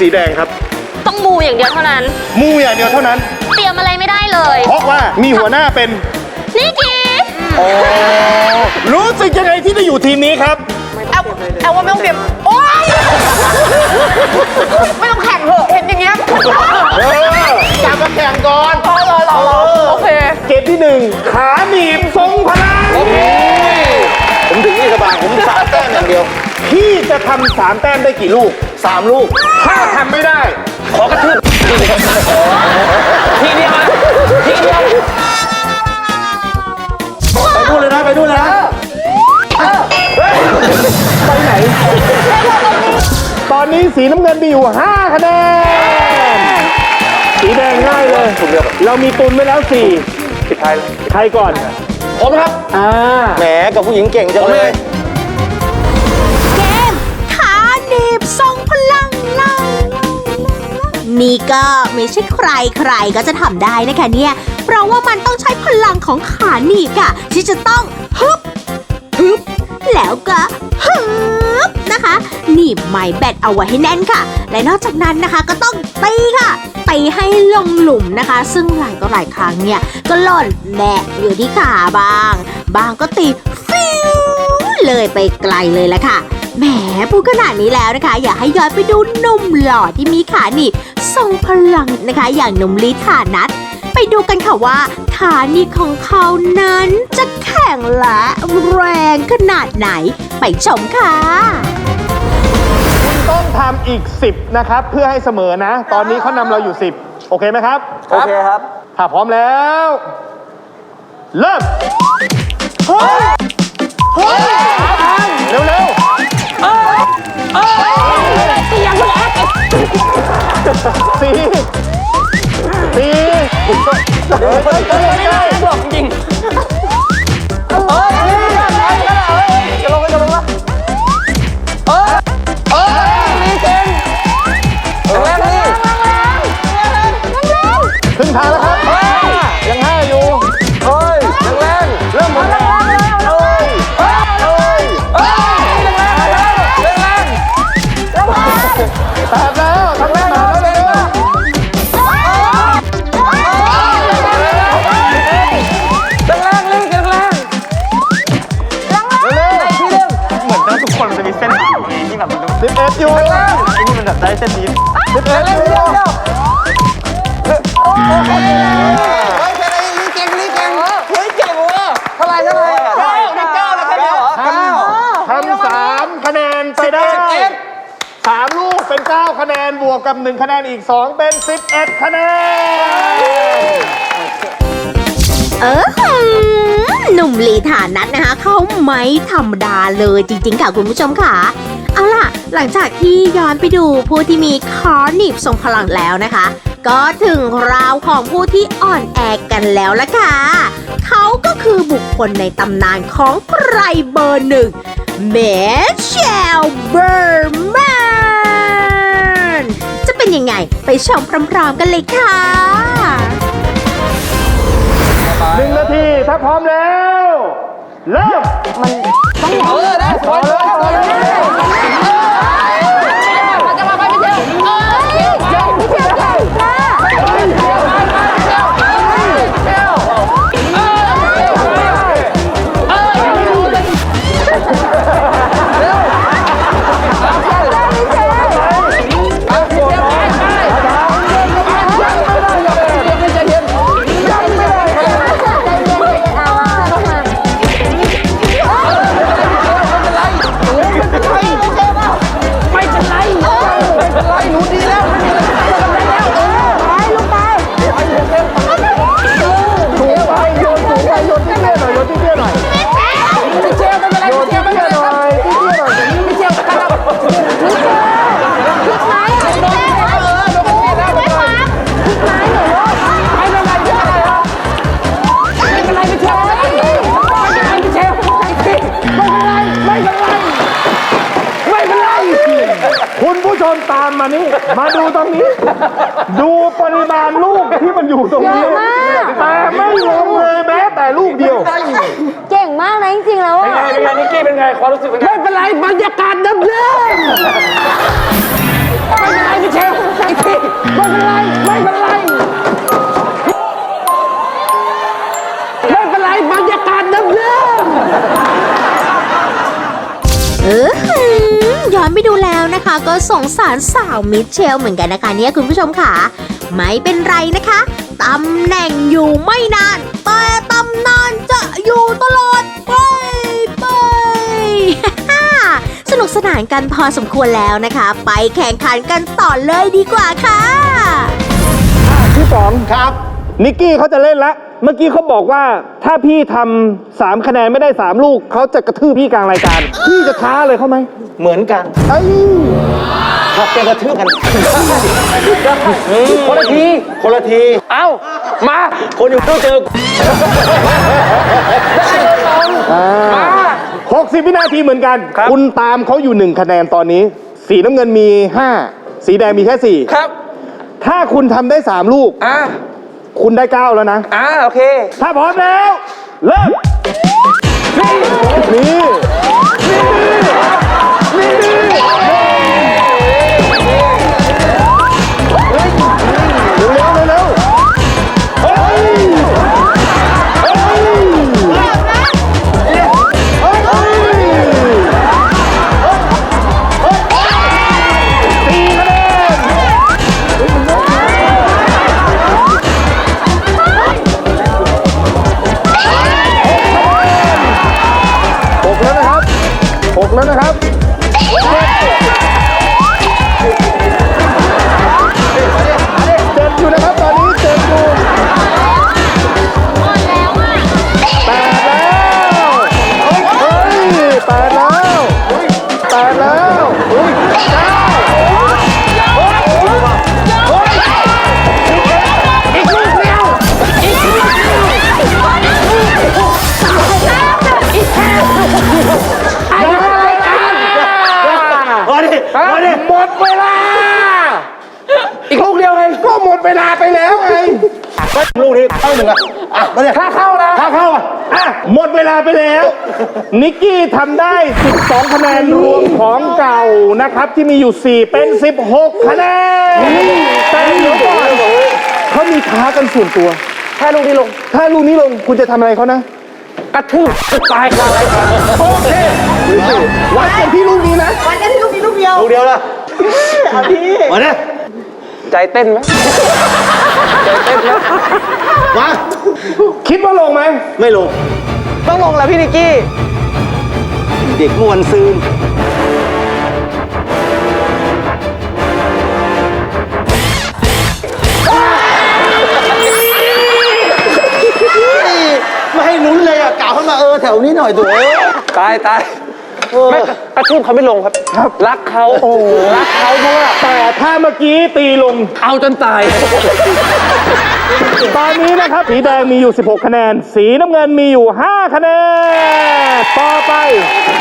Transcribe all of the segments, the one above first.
ทีมสีแดงครับ ต้องมูอย่างเดียวเท่านั้น มูอย่างเดียวเท่านั้น เตรียมอะไรไม่ได้เลยเพราะว่ามีหัวหน้าเป็นนี่กีรู้สึกยังไงที่ได้อยู่ทีมนี้ครับแอลแอลว่าไม่ต้องเตรียมโอ๊ยไม่ต้องแข่งเถอะเห็นอย่างเงี้ยเออ พี่จะทำสามแต้มได้กี่ลูกสามลูก ถ้าทำไม่ได้ ขอกระทืบทีเดียวทีเดียวไปดูเลยนะไปดูเลยนะไปไหน ตอนนี้สีน้ำเงินมีอยู่5คะแนน สีแดงง่ายเลย เรามีตุนไว้แล้ว4ปิดท้ายเลยใครก่อน ผมครับ อ่า แหมกับผู้หญิงเก่งจังเลย บทรงพลังลนี่ก็ไม่ใช่ใครใครก็จะทำได้นะคะเนี่ย เพราะว่ามันต้องใช้พลังของขาหนีบค่ะ ที่จะต้องฮึบฮึบแล้วก็ฮึบนะคะหนีบไม้แบตเอาไว้ให้แน่นค่ะ และนอกจากนั้นนะคะก็ต้องตีค่ะตีให้ลงหลุมนะคะ ซึ่งหลายก็หลายครั้งเนี่ยก็หล่นแหนะอยู่ที่ขาบาง บางก็ตีฟิวเลยไปไกลเลยละค่ะ แหมพูดขนาดนี้แล้วนะคะ อยากให้ย้อนไปดูหนุ่มหล่อที่มีขาหนีบทรงพลังนะคะ อย่างหนุ่มลีฐานัทไปดูกันค่ะว่าขาหนีบของเขานั้นจะแข็งและแรงขนาดไหน ไปชมค่ะต้องทำอีก 10 นะครับ เพื่อให้เสมอนะ ตอนนี้เขานำเราอยู่ 10 โอเคไหมครับ โอเคครับถ้าพร้อมแล้ว เริ่มเฮ้ยเฮ้ยเร็วเร็ว สี่สี่เฮ้ยเฮ้ยเฮ้ยเฮ้ย ได้เส้นนี้สิบเอ็ดอยู่เดียวเดียวเฮ้ยแค่ไหนนี่เก่งนี่เก่งเฮ้ยเก่งว่ะเท่าไหร่เท่าไหร่เก้าได้เก้าแล้วแค่เดียวเก้าทำสามคะแนนไปได้สามลูกเป็นเก้าคะแนนบวกกับหนึ่งคะแนนอีกสองเป็นสิบเอ็ดคะแนน เออหือหนุ่มลีฐานัทนะคะ เขาไม่ธรรมดาเลยจริง ๆ ค่ะคุณผู้ชมค่ะ เอาล่ะ หลังจากที่ย้อนไปดูผู้ที่มีคอหนีบทรงพลังแล้วนะคะ ก็ถึงราวของผู้ที่อ่อนแอกันแล้วละค่ะ เขาก็คือบุคคลในตำนานของใครเบอร์หนึ่งเมเชลเบอร์แมนจะเป็นยังไงไปชมพร้อมๆกันเลยค่ะหนึ่งนาที ถ้าพร้อมแล้ว เริ่มเออได้พอเลยพอเลย เป็นไรบรรยากาศเดิมเดิมไม่เป็นไรพี่เชฟไอ้ที่ไม่เป็นไรไม่เป็นไรไม่เป็นไรบรรยากาศเดิมเดิมเออหือย้อนไปดูแล้วนะคะ ก็สงสารสาวมิเชลเหมือนกันนะคะเนี่ยคุณผู้ชมค่ะ ไม่เป็นไรนะคะตำแหน่งอยู่ไม่นาน แต่ตำนานจะอยู่ตลอดไป นุกสนานกันพอสมควรแล้วนะคะ ไปแข่งขันกันต่อเลยดีกว่าค่ะพี่สองครับนิกกี้เขาจะเล่นละเมื่อกี้เขาบอกว่าถ้าพี่ทำสามคะแนนไม่ได้สามลูกเขาจะกระทืบพี่กลางรายการ พี่จะท้าเลยเขาไหมเหมือนกันเอ้ยขับจะกระทืบกันคนละทีคนละทีเอ้ามาคนอยู่ต้องเจอมา 60 วินาทีเหมือนกันค,คุณตามเขาอยู่ 1 คะแนนตอนนี้ สีน้ำเงินมี 5 สีแดงมีแค่ ครับถ้าคุณทำได้ 3 ลูกคุณได้ 9 แล้วนะ อ่าโอเค ถ้าพร้อมแล้ว เริ่มนี่นี่นี่ กแล้วนะครับ เวลาไปแล้วไงลูกนี้เข้าหนึ่งอะอะมาดิถ้าเข้านะถ้าเข้าอะอะหมดเวลาไปแล้ว นิกกี้ทำได้ 12 คะแนนรวมของเก่านะครับที่มีอยู่ 4 เป็น 16 คะแนนแต่เดี๋ยวก่อนเขามีท้ากันส่วนตัว ถ้าลูกนี้ลง ถ้าลูกนี้ลงคุณจะทำอะไรเขานะ กระทืบตายคาอะไรกันโอเควัดกันที่ลูกนี้นะลูกเดียวละเอาพี่มาดิ ใจเต้นไหมใจเต้นไหมมา คิดว่าลงไหม ไม่ลง ต้องลงแล้วพี่นิกกี้ เด็กมวนซืนไม่ให้ลุ้นเลยอะกล่าวขึ้นมาเออแถวนี้หน่อยตัวตายตาย ไม่กระทืบเขาไม่ลงครับครับรักเขารักเขาด้วยแต่ถ้าเมื่อกี้ตีลง เอาจนตาย ตอนนี้นะครับ สีแดงมีอยู่ 16 คะแนน สีน้ำเงินมีอยู่ 5 คะแนน ต่อไป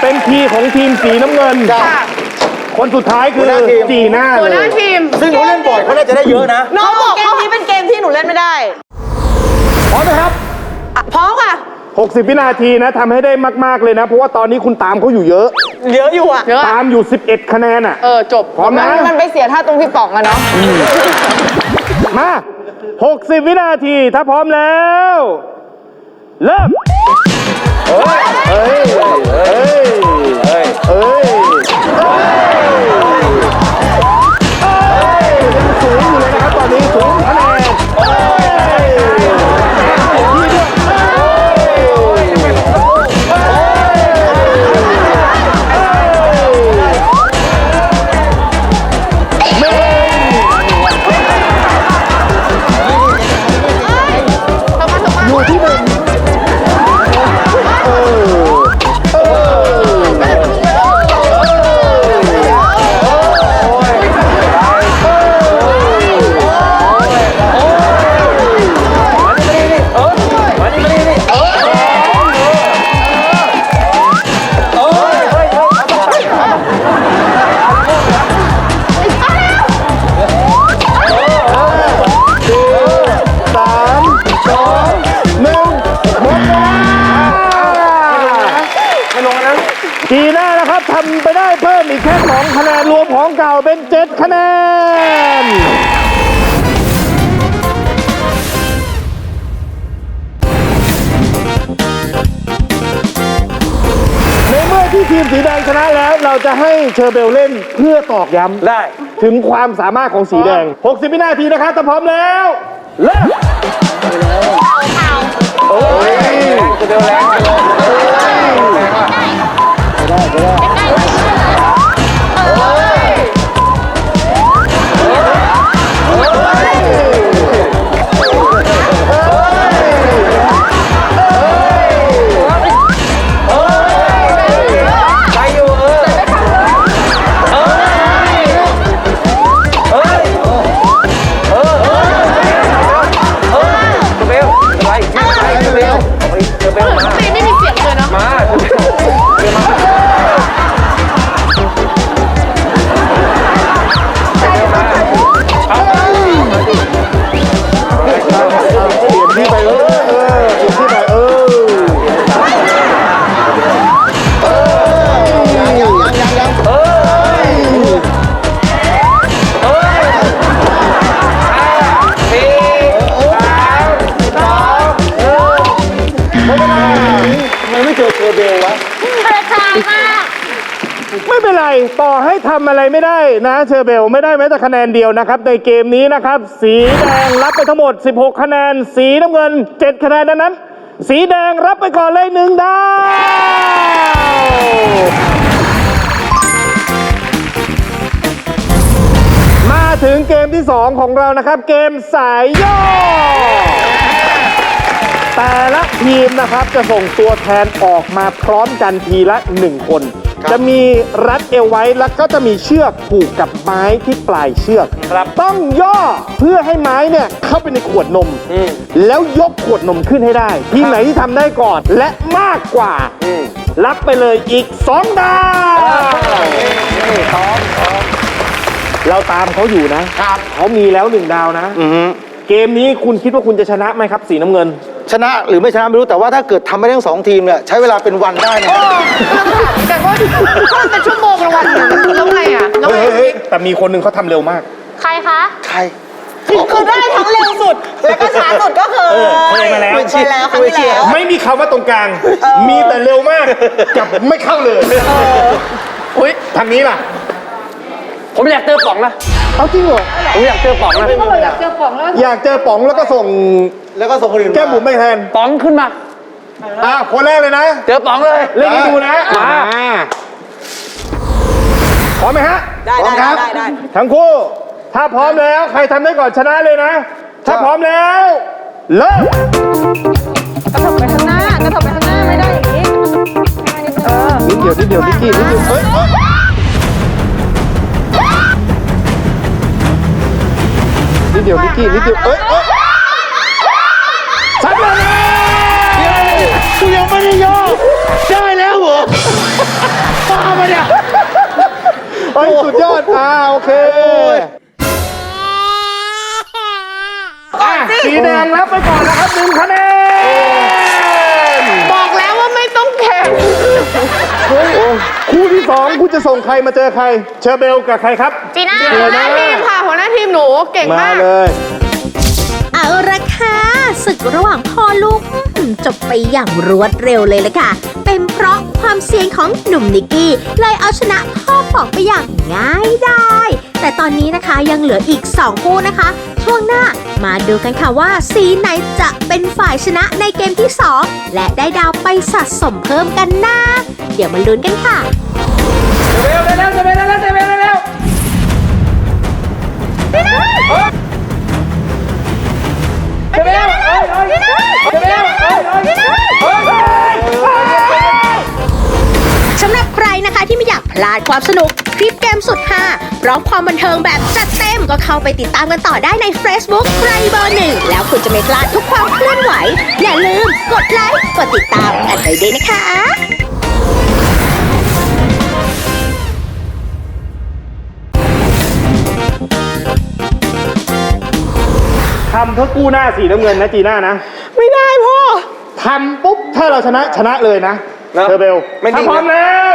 เป็นทีของทีมสีน้ำเงิน คนสุดท้ายคือหัวหน้าทีมจีน่าหัวเลหน้าย ทีมซึ่งเขาเล่นบ่อยเขาน่าจะได้เยอะนะ น้องบอกเกมนี้เป็นเกมที่หนูเล่นไม่ได้พร้อมไหมครับอะพร้อมค่ะ 60 วินาทีนะทำให้ได้มาก ๆ เลยนะ เพราะว่าตอนนี้คุณตามเขาอยู่เยอะ เยอะอยู่อะ เยอะตามอยู่ 11 คะแนนอะ เออจบพร้อมนะ มันไปเสียท่าตรงพี่ป๋องอะเนาะมา 60 วินาทีถ้าพร้อมแล้ว เริ่ม เฮ้ย เฮ้ย เฮ้ย เฮ้ยเฮ้ยเฮ้ย ที่ทีมสีแดงชนะแล้วเราจะให้เชอร์เบลเล่นเพื่อตอกย้ำได้ ถึงความสามารถของสีแดง 60วินาทีนะครับถ้าพร้อมแล้วเริ่มจะเร็วแรงไป ไม่เป็นไรต่อให้ทำอะไรไม่ได้นะเชอร์เบลไม่ได้แม้แต่คะแนนเดียวนะครับในเกมนี้นะครับ สีแดงรับไปทั้งหมด 16 คะแนน สีน้ำเงิน 7 คะแนนดังนั้น สีแดงรับไปก่อนเลยหนึ่งดาวมาถึงเกมที่ 2 ของเรานะครับ เกมสายย่อ แต่ละทีมนะครับจะส่งตัวแทนออกมาพร้อมกันทีละ 1 คน จะมีรัดเอวไว้แล้วก็จะมีเชือกผูกกับไม้ที่ปลายเชือกต้องย่อเพื่อให้ไม้เนี่ยเข้าไปในขวดนมแล้วยกขวดนมขึ้นให้ได้ทีมไหนที่ทำได้ก่อนและมากกว่ารับไปเลยอีก 2 ดาวเราตามเขาอยู่นะเขามีแล้วหนึ่งดาวนะเกมนี้คุณคิดว่าคุณจะชนะไหมครับ สีน้ำเงิน ชนะหรือไม่ชนะไม่รู้แต่ว่าถ้าเกิดทำไม่ได้ทั้งสองทีมเนี่ยใช้เวลาเป็นวันได้นะแต่ว่าก็เป็นชั่วโมงละวันหนึ่งแล้วไงอะแล้วไงเฮ้ยเฮ้ยแต่มีคนหนึ่งเขาทำเร็วมาก ใครคะ ใคร คือได้ทั้งเร็วสุด แล้วก็ช้าสุดก็คือเออเคยมาแล้ว เคยแล้วครั้งที่แล้ว ไม่มีคำว่าตรงกลาง มีแต่เร็วมากกับไม่เข้าเลยอุ้ยทางนี้ล่ะ ผมอยากเจอป๋องนะเอาจริงเหรอผมอยากเจอป๋องนะอยากเจอป๋องแล้วก็ส่งแล้วก็ส่งคนอื่นแก้มบุ๋มไปแทนป๋องขึ้นมา อะคนแรกเลยนะเจอป๋องเลยเล่นให้ดูนะมาอ่พร้อมไหมฮะได้พร้อได้มครับได้ได้ ทั้งคู่ ถ้าพร้อมแล้วใครทำได้ก่อนชนะเลยนะ ถ้าพร้อมแล้วเริ่มกระถบไปข้างหน้ากระถบไปข้างหน้าไม่ได้อย่างนี้เออนิดเดียวนิดเดียวนิกกี้นิดเดียวเอ้ย นิดเดียวนิกกี้นิดเดียวเอ้ยเอ้ยสำเร็จแล้วกูยังไม่ได้ย่อได้แล้วเหรอบ้าปะเนี่ยเฮ้ยสุดยอดอ่าโอเคอะสีแดงรับไปก่อนนะครับหนึ่งคะแนนบอกแล้วว่าไม่ต้องแข่งคู่ที่สองคุณจะส่งใครมาเจอใคร เชอร์เบลกับใครครับจีน่าเดี๋หัยววหน้าที มค่ะหัวหน้าทีมหนูเก่งมามาก เลยเอาละค่ะศึกระหว่างพ่อลูกอืมจบไปอย่างรวดเร็วเลยละค่ะ เป็นเพราะความเซียนของหนุ่มนิกกี้ เลยเอาชนะพ่อป๋องไปอย่างง่ายได้ แต่ตอนนี้นะคะยังเหลืออีก 2 คู่นะคะ ช่วงหน้ามาดูกันค่ะว่า สีไหนจะเป็นฝ่ายชนะในเกมที่ 2 และได้ดาวไปสะสมเพิ่มกันนะ เดี๋ยวมาลุ้นกันค่ะ เร็วเร็วเร็วเร็วเร็วเร็วเร็ว ความสนุก คลิปเกมสุดฮาพร้อมความบันเทิงแบบจัดเต็มก็เข้าไปติดตามกันต่อได้ใน Facebook ใครเบอร์หนึ่ง แล้วคุณจะไม่พลาดทุกความเคลื่อนไหว อย่าลืมกดไลค์กดติดตามกันไปด้วยนะคะทำเพื่อกู้หน้าสีน้ำเงินนะจีน่านะ ไม่ได้พ่อ ทำปุ๊บ ถ้าเราชนะชนะเลยนะนะเชอร์เบลไม่นิ่ถ้างพร้อมแล้ว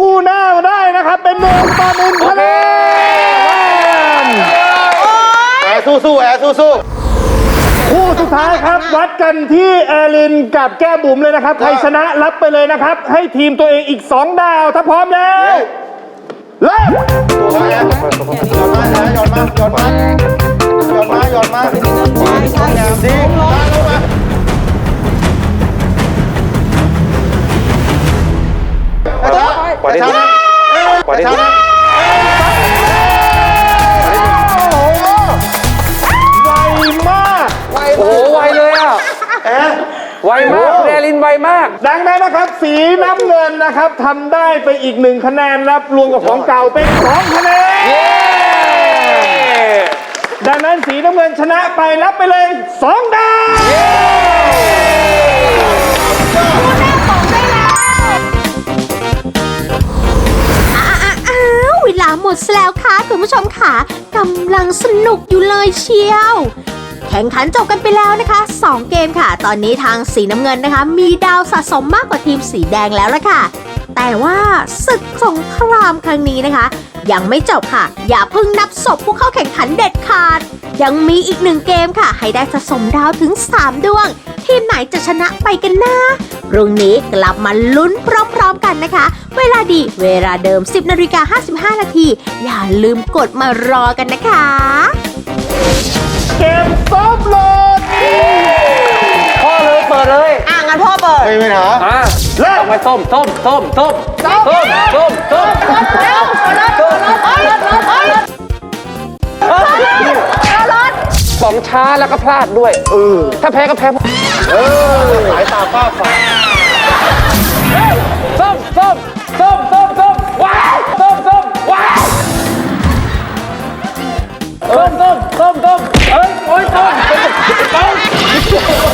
กู้หน้ามาได้นะครับ เป็นหนึ่งต่อหนึ่งคะแนนแอร์สู้สู้แอร์สู้สู้คู่สุดท้ายครับ วัดกันที่แอลินกับแก้บุ๋มเลยนะครับ ใครชนะรับไปเลยนะครับ ให้ทีมตัวเองอีก 2 ดาว ถ้าพร้อมแล้วเริ่มตัวแอร์หย่อนมาแอร์หย่อนมาหย่อนมาหย่อนมาหย่อนมาดีดีลงมาช้าปล่อยได้ช้าดีนะ ปล่อยได้ช้าดีนะไวมากโอ้โหไวเลยอะแอร์ไวมากคุณแอลินไวมาก ดังนั้นนะครับ สีน้ำเงินนะครับทำได้ไปอีกหนึ่งคะแนนนะครับรวมกับของเก่าเป็นสองคะแนนดังนั้นสีน้ำเงินชนะไปรับไปเลยสองดาว ลาหมดแล้วค่ะคุณผู้ชมค่ะกำลังสนุกอยู่เลยเชียว แข่งขันจบกันไปแล้วนะคะ 2 เกมค่ะ ตอนนี้ทางสีน้ำเงินนะคะ มีดาวสะสมมากกว่าทีมสีแดงแล้วละค่ะ แต่ว่าศึกสงครามครั้งนี้นะคะ ยังไม่จบค่ะ อย่าเพิ่งนับศพผู้เข้าแข่งขันเด็ดขาด ยังมีอีกหนึ่งเกมค่ะ ให้ได้สะสมดาวถึง 3 ดวง ทีมไหนจะชนะไปกันนะพรุ่งนี้กลับมาลุ้นพร้อมๆกันนะคะ เวลาดีเวลาเดิม 10นาฬิกา55 นาที อย่าลืมกดมารอกันนะคะ เกมซอฟโหลดพ่อเลยเปิดเลยอะ งั้นพ่อเปิดไม่มีปัหาอะเริ่มไปส้มส้มส้มส้มส้มส้มส้มส้มเร็วรถรถรถรถรถรถรถสองช้าแล้วก็พลาดด้วยเออถ้าแพ้ก็แพ้เออสายตาป้าฝาต้มส้มส้มส้มส้มว้าวต้มส้มว้าวต้มส้มส้มส้มเอ้ยโอ้ยต้มต้ม